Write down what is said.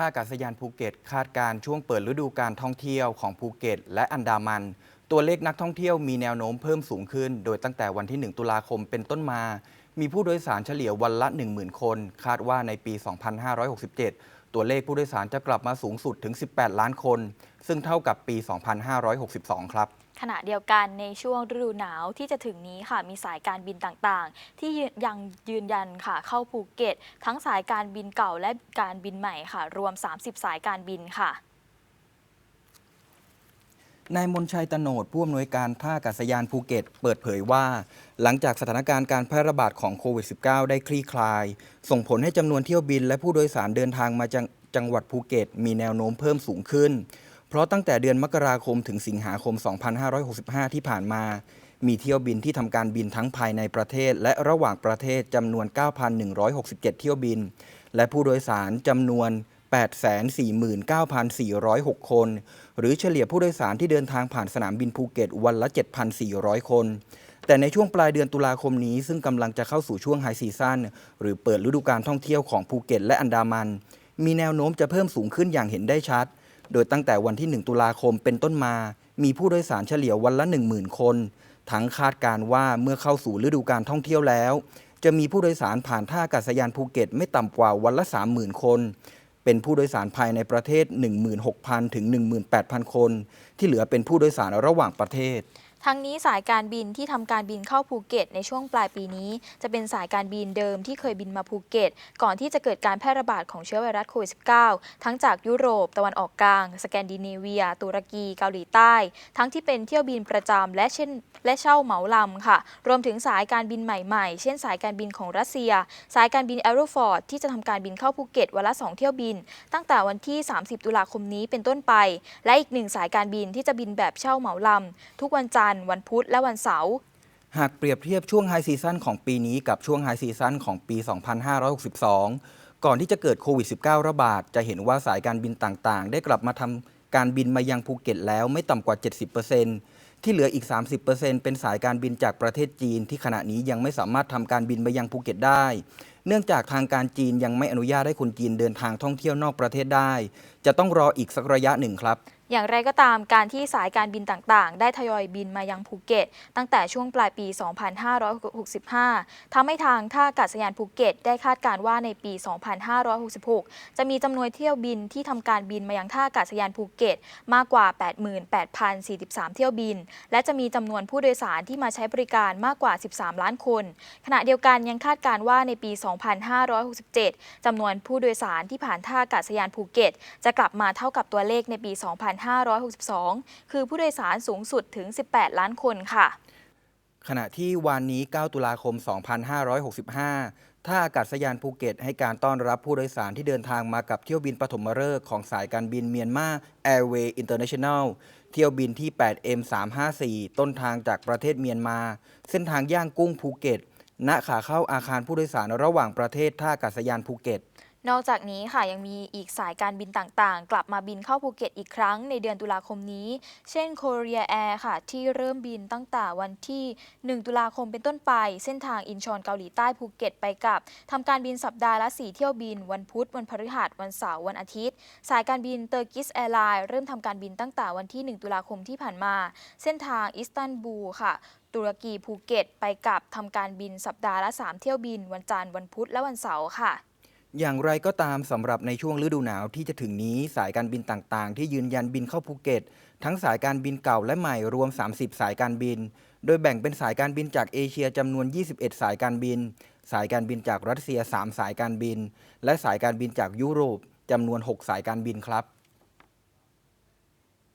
ท่าอากาศยานภูเก็ต คาดการช่วงเปิดฤดูการท่องเที่ยวของภูเก็ต และอันดามัน ตัวเลขนักท่องเที่ยวมีแนวโน้มเพิ่มสูงขึ้น โดยตั้งแต่วันที่ 1 ตุลาคมเป็นต้นมา มีผู้โดยสารเฉลี่ยวันละ 10,000 คน คาดว่าในปี 2567 ตัวเลขผู้โดยสารจะกลับมาสูงสุดถึง 18 ล้านคน ซึ่งเท่ากับปี 2562 ครับ ขณะเดียวกันในช่วงฤดูหนาวที่จะถึงนี้ค่ะมีสายการบินต่างๆ ที่ยังยืนยันค่ะเข้าภูเก็ต ทั้งสายการบินเก่าและการบินใหม่ค่ะ รวม 30 สายการบินค่ะ นายมนชัยตโนดผู้อำนวยการท่าอากาศยานภูเก็ต เปิดเผยว่า หลังจากสถานการณ์การแพร่ระบาดของโควิด -19 ได้คลี่คลาย ส่งผลให้จำนวนเที่ยวบินและผู้โดยสารเดินทางมาจังจังหวัดภูเก็ต มีแนวโน้มเพิ่มสูงขึ้น เพราะตั้งแต่เดือนมกราคมถึงสิงหาคม 2565 ที่ผ่านมา มีเที่ยวบินที่ทำการบินทั้งภายในประเทศ และระหว่างประเทศจำนวน 9,167 เที่ยวบิน และผู้โดยสารจำนวน 849,406 คน หรือเฉลี่ยผู้โดยสารที่เดินทางผ่านสนามบินภูเก็ตวันละ 7,400 คน แต่ในช่วงปลายเดือนตุลาคมนี้ซึ่งกำลังจะเข้าสู่ช่วงไฮซีซั่นหรือเปิดฤดูการท่องเที่ยวของภูเก็ตและอันดามัน มีแนวโน้มจะเพิ่มสูงขึ้นอย่างเห็นได้ชัด โดยตั้งแต่วันที่ 1 ตุลาคมเป็นต้นมา มีผู้โดยสารเฉลี่ยวันละ 10,000 คน ทั้งคาดการณ์ว่าเมื่อเข้าสู่ฤดูการท่องเที่ยวแล้วจะมีผู้โดยสารผ่านท่าอากาศยานภูเก็ตไม่ต่ำกว่าวันละ 30,000 คน เป็นผู้โดยสารภายในประเทศ 16,000 ถึง 18,000 คน ที่เหลือเป็นผู้โดยสารระหว่างประเทศ ทั้งนี้สายการบินที่ทำการบินเข้าภูเก็ตในช่วงปลายปีนี้ จะเป็นสายการบินเดิมที่เคยบินมาภูเก็ต ก่อนที่จะเกิดการแพร่ระบาดของเชื้อไวรัสโควิด -19 ทั้งจากยุโรป ตะวันออกกลาง สแกนดิเนเวีย ตุรกี เกาหลีใต้ ทั้งที่เป็นเที่ยวบินประจำและเช่น และเช่าเหมาลำค่ะ รวมถึงสายการบินใหม่ๆ เช่น สายการบินของรัสเซีย สายการบินแอโรฟอร์ดที่จะทำการบินเข้าภูเก็ตวันละ 2 เที่ยวบิน ตั้งแต่วันที่ 30 ตุลาคมนี้เป็นต้นไป และอีกหนึ่งสายการบินที่จะบินแบบเช่าเหมาลำทุกวันจันทร์วันพุธและวันเสาร์หากเปรียบเทียบช่วงไฮซีซั่นของปีนี้กับช่วงไฮซีซั่นของปี 2562 ก่อนที่จะเกิดโควิด -19 ระบาด จะเห็นว่าสายการบินต่างๆ ได้กลับมาทำการบินมายังภูเก็ตแล้วไม่ต่ำกว่า 70%ที่เหลืออีก 30%เป็นสายการบินจากประเทศจีน ที่ขณะนี้ยังไม่สามารถทำการบินมายังภูเก็ตได้ เนื่องจากทางการจีนยังไม่อนุญาตให้คนจีนเดินทางท่องเที่ยวนอกประเทศได้จะต้องรออีกสักระยะหนึ่งครับ อย่างไรก็ตามการที่สายการบินต่างๆ ได้ทยอยบินมายังภูเก็ต ตั้งแต่ช่วงปลายปี 2565ทำให้ทางท่าอากาศยานภูเก็ต ได้คาดการว่าในปี 2566 จะมีจำนวนเที่ยวบินที่ทำการบินมายังท่าอากาศยานภูเก็ต มากกว่า 88,043 เที่ยวบิน และจะมีจำนวนผู้โดยสารที่มาใช้บริการมากกว่า 13 ล้านคน ขณะเดียวกันยังคาดการว่าในปี 2567จำนวนผู้โดยสารที่ผ่านท่าอากาศยานภูเก็ตจะกลับมาเท่ากับตัวเลขในปี 2562 คือผู้โดยสารสูงสุดถึง 18 ล้านคนค่ะ ขณะที่วันนี้ 9 ตุลาคม 2565 ท่าอากาศยานภูเก็ต ให้การต้อนรับผู้โดยสารที่เดินทางมากับเที่ยวบินปฐมฤกษ์ของสายการบินเมียนมาแอร์เวย์อินเตอร์เนชั่นแนลเที่ยวบินที่ 8M354 ต้นทางจากประเทศเมียนมา เส้นทางย่างกุ้งภูเก็ตณขาเข้าอาคารผู้โดยสารระหว่างประเทศท่าอากาศยานภูเก็ต นอกจากนี้ค่ะยังมีอีกสายการบินต่างๆ กลับมาบินเข้าภูเก็ตอีกครั้งในเดือนตุลาคมนี้ เช่น Korea Air ค่ะ ที่เริ่มบินตั้งแต่วันที่ 1 ตุลาคมเป็นต้นไป เส้นทางอินชอนเกาหลีใต้ภูเก็ตไปกับทำการบินสัปดาห์ละ 4 เที่ยวบิน วันพุธ วันพฤหัส วันเสาร์วันอาทิตย์ สายการบินเตอร์กิสแอร์ไลน์เริ่มทำการบินตั้งแต่วันที่ 1 ตุลาคมที่ผ่านมา เส้นทางอิสตันบูลค่ะตุรกีภูเก็ต ไปกับทำการบินสัปดาห์ละ 3 เที่ยวบิน วันจันทร์วันพุธและวันเสาร์ค่ะ อย่างไรก็ตามสำหรับในช่วงฤดูหนาวที่จะถึงนี้สายการบินต่างๆ ที่ยืนยันบินเข้าภูเก็ต ทั้งสายการบินเก่าและใหม่รวม 30 สายการบิน โดยแบ่งเป็นสายการบินจากเอเชียจำนวน 21 สายการบิน สายการบินจากรัสเซีย 3 สายการบิน และสายการบินจากยุโรปจำนวน 6 สายการบินครับ